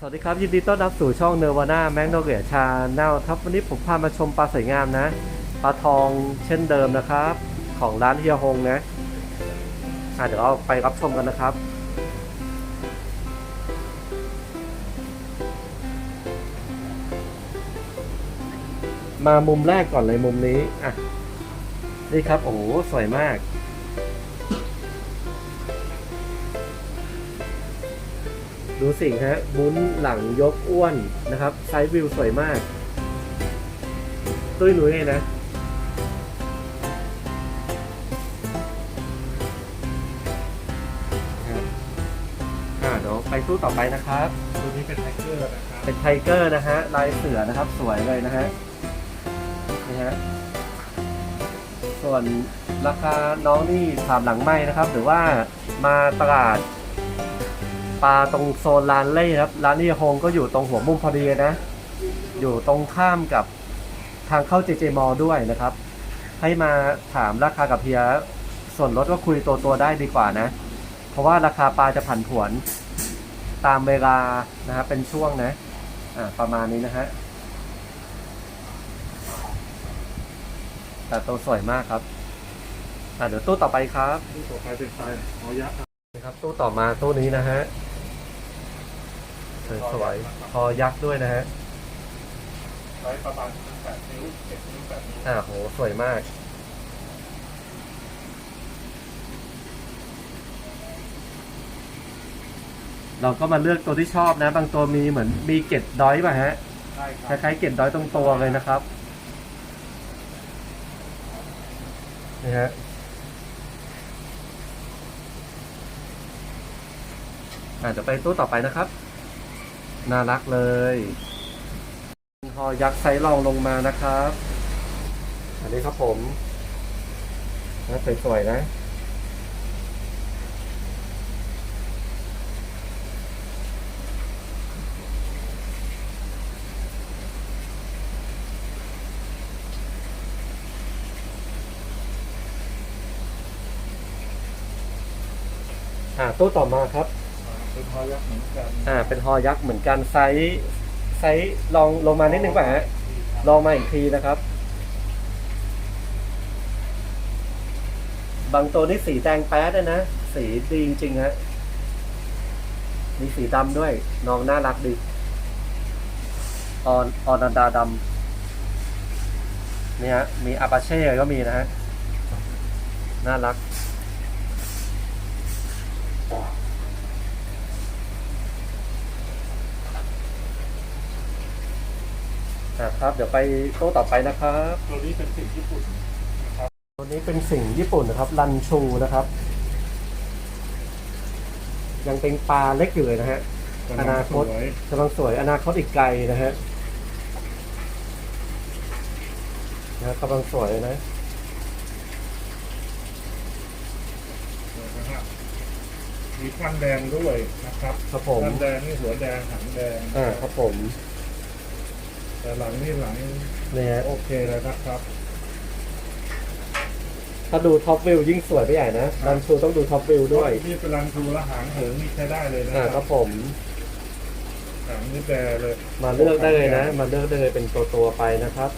สวัสดีครับ ยินดีต้อนรับสู่ช่องเนวาน่าแมกโนเลียชาแนลครับวันนี้ผมพามาชมปลาสวยงามนะ ปลาทองเช่นเดิมนะครับ ของร้านเฮียฮงนะอะเดี๋ยวเราไปรับชมกันนะครับมามุมแรกก่อนเลยมุมนี้ อะ นี่ครับ โอ้โห สวยมาก ดูสิฮะบุ้นหลังยกอ้วนนะครับ ไซส์วิวสวยมากตุ้ยหนุ่ยเลยนะครับอ่าเดี๋ยวไปตู้ต่อไปนะครับ ตัวนี้เป็นแท็กเกอร์นะครับ เป็นไทเกอร์นะฮะ ลายเสือนะครับ สวยเลยนะฮะ นี่ฮะ ส่วนราคาน้องนี่ถามหลังไม่นะครับ หรือว่ามาตลาด ปลาตรงโซนร้านเล่ครับ ร้านนี่โฮงก็อยู่ตรงหัวมุมพอดีเลยนะ อยู่ตรงข้ามกับทางเข้าเจเจมอด้วยนะครับ ให้มาถามราคากับเพียส่วนลดก็คุยตัวตัวๆได้ดีกว่านะ เพราะว่าราคาปลาจะผันผวนตามเวลานะครับเป็นช่วงนะ อ่าประมาณนี้นะฮะแต่ตัวสวยมากครับ อ่าเดี๋ยวตู้ต่อไปครับที่ต่อไปเป็นไฟหอยักษ์ครับนะครับ ตู้ต่อมาตู้นี้นะฮะ สวยสวยๆคอยักษ์ด้วยนะฮะไซส์ประมาณ8นิ้ว7นิ้ว8นิ้วอ่าโหสวยมาก เราก็มาเลือกตัวที่ชอบนะ บางตัวมีเหมือนมีเกล็ดด้อยป่ะฮะใช่คครับล้ายๆเกล็ดด้อยตรงตัวเลยนะครับนี่ฮะอ่าจะไปตู้ต่อไปนะครับ น่ารักเลยพอยักษ์ไซรองลงมานะครับ อันนี้ครับผมนะสวยๆนะอ่าตู้ต่อมาครับ อยักษ์เหมือนกันอ่า เป็นฮอยักษ์เหมือนกันไซส์ไซส์ลองลงมานิดนึงป่ะฮะลองมาอีกทีนะครับ บางตัวนี่สีแดงแป๊ดเลยนะ สีดีจริงฮะมีสีดำด้วย น้องน่ารักดีออนออนันดาดำเนี่ฮะมีอาปาเช่ก็มีนะฮะ น่ารัก อะครับ เดี๋ยวไปโต๊ะต่อไปนะครับตัวนี้เป็นสิ่งญี่ปุ่นนะครับตัวนี้เป็นสิ่งญี่ปุ่นนะครับรันชูนะครับ ยังเป็นปลาเล็กอยู่เลยนะฮะอนาคตสวยกำลังสวยอนาคตอีกไกลนะฮะนะกำลังสวยนะ สวยนะครับมีฟันแดงด้วยนะครับครับผมฟันแดงนี่หัวแดงหางแดงอ่าครับผม แต่หลังนี่หลังเนี่ยฮะโอเคเลยนะครับ ถ้าดูท็อปวิวยิ่งสวยไปใหญ่นะรันชูต้องดูท็อปวิวด้วยนี่เป็นรังทูและหางเหิงนี่ใช้ได้เลยนะอ่าคครัรับบผมหางนี่แดงเลย มาเลือกได้เลยนะ มาเลือกได้เลยเป็นตัวตัวๆไปนะครับ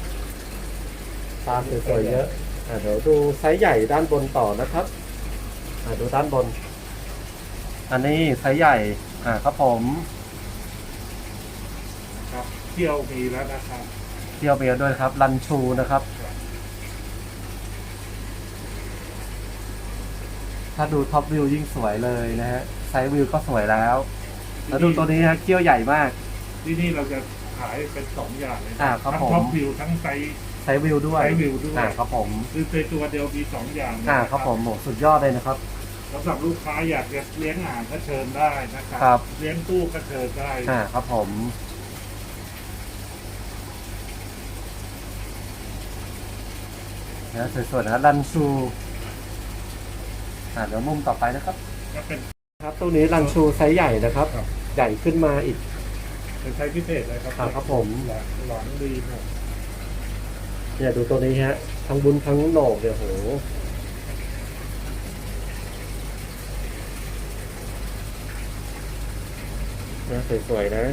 ตามสวยๆเยอะอ่าเดี๋ยวดูไซส์ใหญ่ด้านบนต่อนะครับอ่าดูด้านบน อันนี้ไซส์ใหญ่อ่าครับผมครับเที่ยวมีแล้วนะครับเที่ยวเบียร์ด้วยครับ รันชูนะครับ ถ้าดูท็อปวิวยิ่งสวยเลยนะฮะไซส์วิวก็สวยแล้ว แล้วดูตัวนี้ฮะเขี้ยวใหญ่มาก ที่นี่เราจะขายเป็นสองอย่างเลยนะอ่าครับทั้งผม ท็อปวิวทั้งไซส์ ไซส์วิวด้วยไซส์วิวด้วย อ่าครับผมคือในตัวเดียวมีสองอย่างนะอ่าครับผมโหสุดยอดเลยนะครับ สำหรับลูกค้าอยากจะเลี้ยงอ่างก็เชิญได้นะครัครับ เลี้ยงตู้ก็เชิญได้ อ่าครับผม นะสวยๆนะรันชูอ่าเดี๋ยวมุมต่อไปนะครับ ก็เป็น ครับตัวนี้รันชูไซส์ใหญ่นะครับ ครับ ใหญ่ขึ้นมาอีก เป็นไซส์พิเศษเลยครับอ่าครับผม หลังหลังดีหมดเนี่ยดูตัวนี้ฮะ ทั้งบุญทั้งโหนกเดี๋ยวโหเนี่ยสวยๆนะ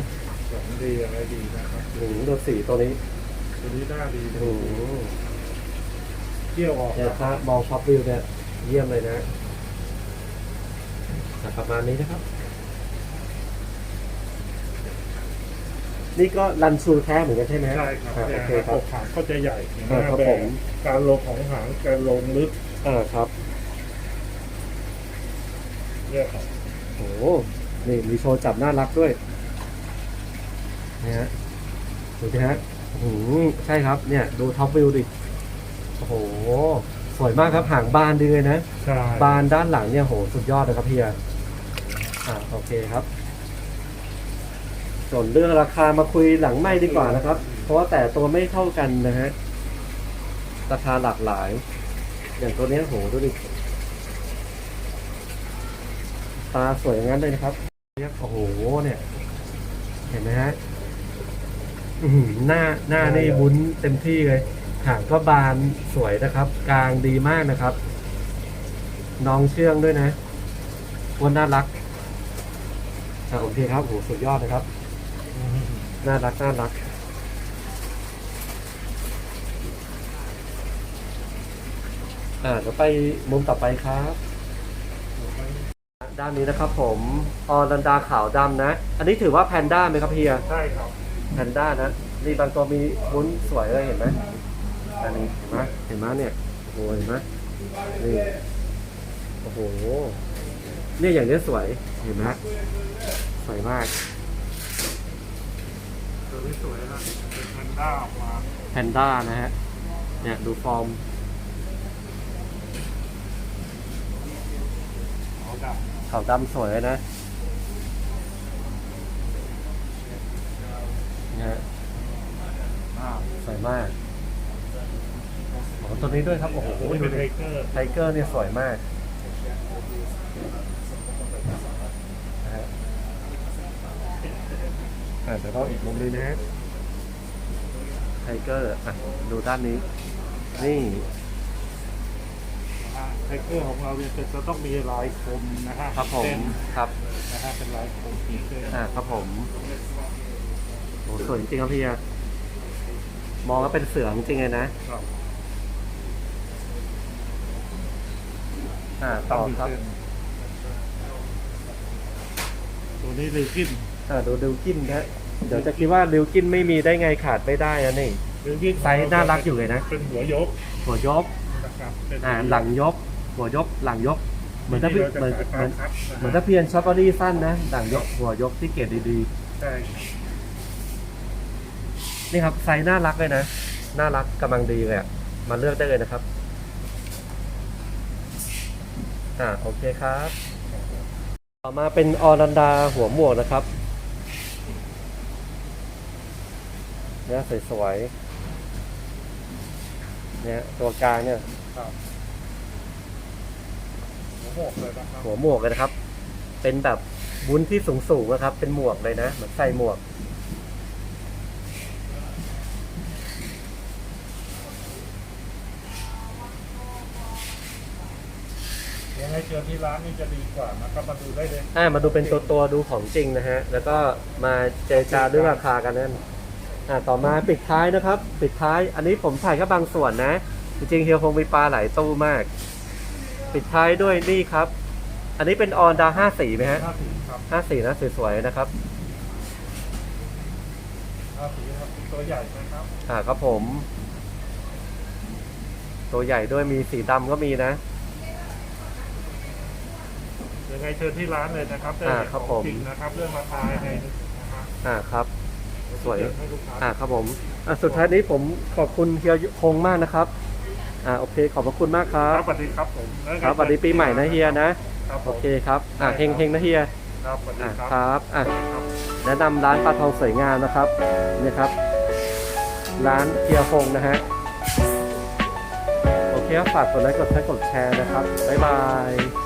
สองดีอะไรดีนะครับหนึ่งดูสีตัวนี้ตัวนี้หน้าดีโอ้โห เที่ยวออกเนี่ยถ้ามองช็อปวิวเนี่ยเยี่ยมเลยนะอะประมาณนี้นะครับ นี่ก็รันชูแท้เหมือนกันใช่ไหมใช่ครับอ่าเนี่โอยเคคครัรับบหางก็จะใหญ่หอ่าน้าครับแบผบมการลงของหางการลงลึกอ่าครับ เนี่ยครับโอ้โหนี่มีโชว์จับน่ารักด้วยนะฮะดูสิฮะโอ้โหใช่ครับเนี่ย ดูท็อปวิวดิ โอ้โห สวยมากครับหางบานดีเลยนะ ใช่บานด้านหลังเนี่ยโหสุดยอดเลยครับเฮียอ่าโอเคครับ ส่วนเรื่องราคามาคุยหลังไม่ดีกว่านะครับ เพราะว่าแต่ตัวไม่เท่ากันนะฮะ ราคาหลากหลาย อย่างตัวเนี้ยโหดูดิ ตาสวยอย่างนั้นเลยนะครับเนี่ยโอ้โหเนี่ย เห็นไหมฮะอื้อหือหน้าหน้านี่วุ้นเต็มที่เลย หางก็บานสวยนะครับ กลางดีมากนะครับ น้องเชื่องด้วยนะวันน่ารักอะโอเคครับโหสุดยอดนะครับ น่ารักน่ารัก อ่าเดี๋ยวไปมุมต่อไปครับ ด้านนี้นะครับ ผมออรันดาขาวดำนะ อันนี้ถือว่าแพนด้าไหมครับเฮีย ใช่ครับ แพนด้านะ นี่บางตัวมีวุ้นสวยเลยเห็นไหม อันนี้เห็นไหมเห็นไหมเนี่ยโอ้โหเห็นไหมนี่โอ้โหเนี่ยอย่างนี้สวยเห็นไหมสวยมากตัวนี้สวยนะเป็นแพนด้าออกมาแพนด้านะฮะเนี่ยดูฟอร์มขาวดขาวดำสวยเลยนะนะฮะำอ่าสวยมาก โอ้โหตัวนี้ด้วยครับ โอ้โหนี่ดูเป็นไทดิเกอร์ไทเกอร์เนี่ยสวยมากนะฮะอ่าเดี๋ยวเราอีกมุมนึงนะฮะไทเกอร์อะดูด้านนี้ นี่นะฮะไทเกอร์ของเราเนี่ยจะต้องมีลายคมนะฮะครับผมเส้นครับ นะฮะเป็นลายคมสีเส้นอ่าครับผมโอ้สวยจริงๆครับพี่อะมองแล้วเป็นเสือจริงๆเลยนะ ครับ อ่าต่อครับ ตัวนี้ลิวกินอ่าดูดิวกินนะเดี๋ยวจะคิดว่าดิวกินไม่มีได้ไงขาดไม่ได้นะนี่ลิวกินไซส์น่ารักอยู่เลยนะ เป็นหัวยกหัวยกนะครับเป็นอ่าหลังยก หัวยกหลังยก เหมือนถ้าที่พี่เราจะเหมือนขายเหมือนตามคัดะฮะเหมือนถ้าเพียนช็อกโกแลตสั้นนะหลังยกหัวยกที่เกรดดีใช่ๆนี่ครับไซส์น่ารักเลยนะน่ารักกำลังดีเลยอะมาเลือกได้เลยนะครับ อ่าโอเคครับ ต่อมาเป็นออรันดาหัวหมวกนะครับเนี่ยสวยๆเนี่ยตัวกลางเนี่ยครับหัวหมกเลยนะครับหัวหมวกเลยนะครับ เป็นแบบวุ้นที่สูงสูงๆนะครับ เป็นหมวกเลยนะ เหมือนใส่หมวก ยังไง เจอที่ร้านนี่จะดีกว่านะครับมาดูได้เลยอ่ามาดูเป็นตัวตัวๆดูของจริงนะฮะ แล้วก็มาเจรจาเรื่องราคากันนั่นอ่าต่อมาปิดท้ายนะครับ ปิดท้ายอันนี้ผมถ่ายแค่บางส่วนนะ จริงๆเฮียคงมีปลาหลายตู้มาก ปิดท้ายด้วยนี่ครับ อันนี้เป็นออนดาห้าสีไหมฮะห้าสีครับห้าสีนะสวยๆนะครับห้าสีครับตัวใหญ่นะครับอ่าครับผม ตัวใหญ่ด้วยมีสีดำก็มีนะยัง ไงเชิญที่ร้านเลยนะครับได้อ่าเห็นครับของผมจริงนะครับเรื่องราคายังไงนะฮะอ่าครับ สวยเดี๋ให้ลูกค้า อ่าครับผมอ่าสุดท้ายนี้ผมขอบคุณเฮียคงมากนะครับอ่าโอเคขอบพระคุณมากครัครับบสวัสดีครับผมแล้วยังไงครับสวัสดีปีใหม่นะเฮียนะครับผโอมเคครับอ่าเฮงเฮงๆนะเฮียครับสวัสดีอ่าครับ ครับอ่าแนะนำร้านปลาทองสวยงามนะครับนี่ครับ ร้านเฮียคงนะฮะโอเคครับฝากกดไลค์กดแชร์กดแชร์นะครับบ๊ายบาย